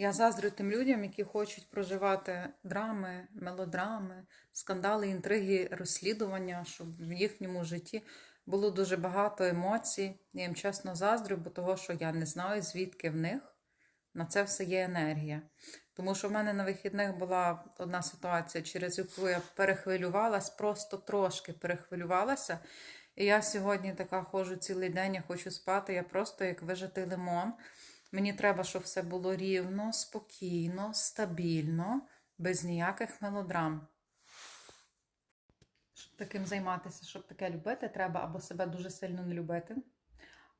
Я заздрю тим людям, які хочуть проживати драми, мелодрами, скандали, інтриги, розслідування, щоб в їхньому житті було дуже багато емоцій. Я їм чесно заздрю, бо того, що я не знаю, звідки в них на це все є енергія. Тому що в мене на вихідних була одна ситуація, через яку я перехвилювалась, просто трошки перехвилювалася. І я сьогодні така ходжу цілий день, я хочу спати. Я просто як вижатий лимон. Мені треба, щоб все було рівно, спокійно, стабільно, без ніяких мелодрам. Щоб таким займатися, щоб таке любити, треба або себе дуже сильно не любити,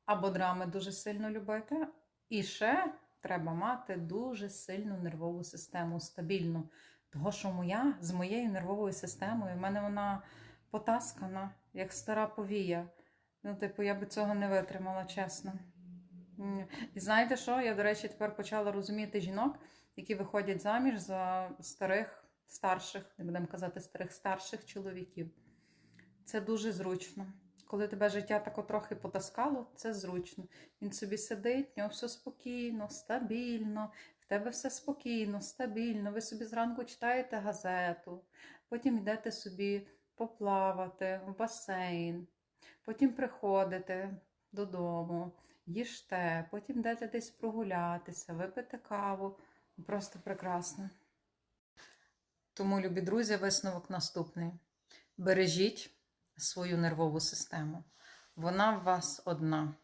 або драми дуже сильно любити. І ще треба мати дуже сильну нервову систему, стабільну. Того, що моя з моєю нервовою системою, в мене вона потаскана, як стара повія. Ну, типу, я би цього не витримала, чесно. І знаєте що? Я, до речі, тепер почала розуміти жінок, які виходять заміж за старих, старших, не будемо казати старих, старших чоловіків. Це дуже зручно. Коли тебе життя тако трохи потаскало, це зручно. Він собі сидить, в нього все спокійно, стабільно, в тебе все спокійно, стабільно. Ви собі зранку читаєте газету, потім йдете собі поплавати в басейн, потім приходите додому, їжте, потім дайте десь прогулятися, випити каву. Просто прекрасно. Тому, любі друзі, висновок наступний. Бережіть свою нервову систему. Вона в вас одна.